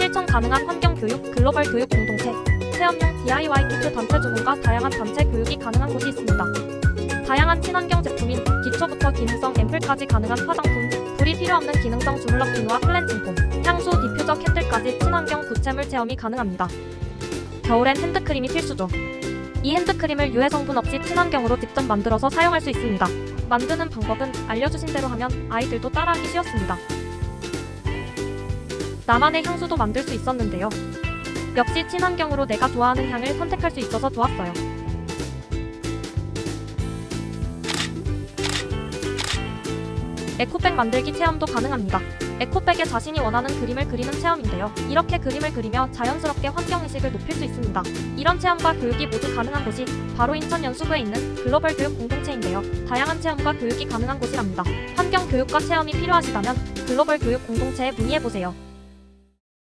실천 가능한 환경 교육, 글로벌 교육 공동체, 체험용 DIY 키트 단체 주문과 다양한 단체 교육이 가능한 곳이 있습니다. 다양한 친환경 제품인 기초부터 기능성 앰플까지 가능한 화장품, 불이 필요 없는 기능성 주물럭 비누와 클렌징 폼, 향수, 디퓨저 캔들까지 친환경 구체물 체험이 가능합니다. 겨울엔 핸드크림이 필수죠. 이 핸드크림을 유해 성분 없이 친환경으로 직접 만들어서 사용할 수 있습니다. 만드는 방법은 알려주신 대로 하면 아이들도 따라하기 쉬웠습니다. 나만의 향수도 만들 수 있었는데요. 역시 친환경으로 내가 좋아하는 향을 선택할 수 있어서 좋았어요. 에코백 만들기 체험도 가능합니다. 에코백에 자신이 원하는 그림을 그리는 체험인데요. 이렇게 그림을 그리며 자연스럽게 환경의식을 높일 수 있습니다. 이런 체험과 교육이 모두 가능한 곳이 바로 인천 연수구에 있는 글로벌 교육 공동체인데요. 다양한 체험과 교육이 가능한 곳이랍니다. 환경 교육과 체험이 필요하시다면 글로벌 교육 공동체에 문의해보세요.